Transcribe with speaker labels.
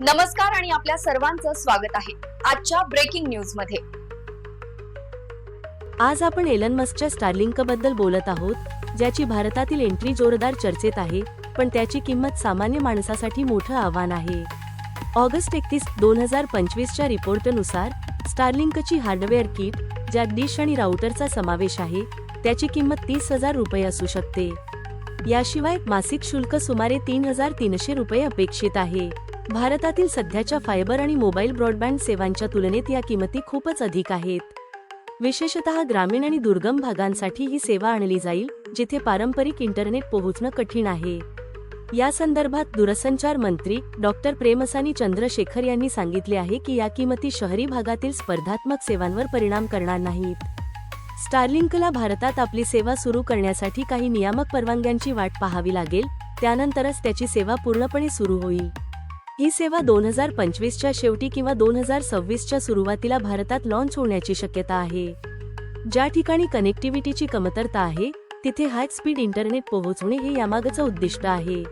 Speaker 1: नमस्कार आणि आपल्या सर्वांचं स्वागत आहे आजच्या ब्रेकिंग न्यूजमध्ये.
Speaker 2: आज आपण एलन मस्कच्या स्टारलिंकबद्दल बोलत आहोत ज्याची भारतातील एंट्री जोरदार चर्चेत आहे पण त्याची किंमत सामान्य माणसासाठी मोठं आव्हान आहे. ऑगस्ट एकतीस दोन हजार पंचवीसच्या रिपोर्टनुसार स्टारलिंकची हार्डवेअर किट ज्यात डिश आणि राउटरचा समावेश आहे त्याची किंमत तीस हजार रुपये असू शकते. याशिवाय मासिक शुल्क सुमारे तीन हजार तीनशे रुपये अपेक्षित आहे. भारतातील सध्याच्या फायबर आणि मोबाईल ब्रॉडबँड सेवांच्या तुलनेत या किमती खूपच अधिक आहेत. विशेषतः ग्रामीण आणि दुर्गम भागांसाठी ही सेवा आणली जाईल जिथे पारंपरिक इंटरनेट पोहोचणं कठीण आहे. या संदर्भात दूरसंचार मंत्री डॉक्टर प्रेमसानी चंद्रशेखर यांनी सांगितले आहे की या किमती शहरी भागातील स्पर्धात्मक सेवांवर परिणाम करणार नाहीत. स्टारलिंकला भारतात आपली सेवा सुरू करण्यासाठी काही नियामक परवानग्यांची वाट पाहावी लागेल त्यानंतरच त्याची सेवा पूर्णपणे सुरू होईल. ही सेवा दोन हजार पंचवीसच्या शेवटी किंवा दोन हजार सव्वीसच्या सुरुवातीला भारतात लॉन्च होण्याची शक्यता आहे. ज्या ठिकाणी कनेक्टिव्हिटीची कमतरता आहे तिथे हाय स्पीड इंटरनेट पोहोचणे हे यामागचं उद्दिष्ट आहे.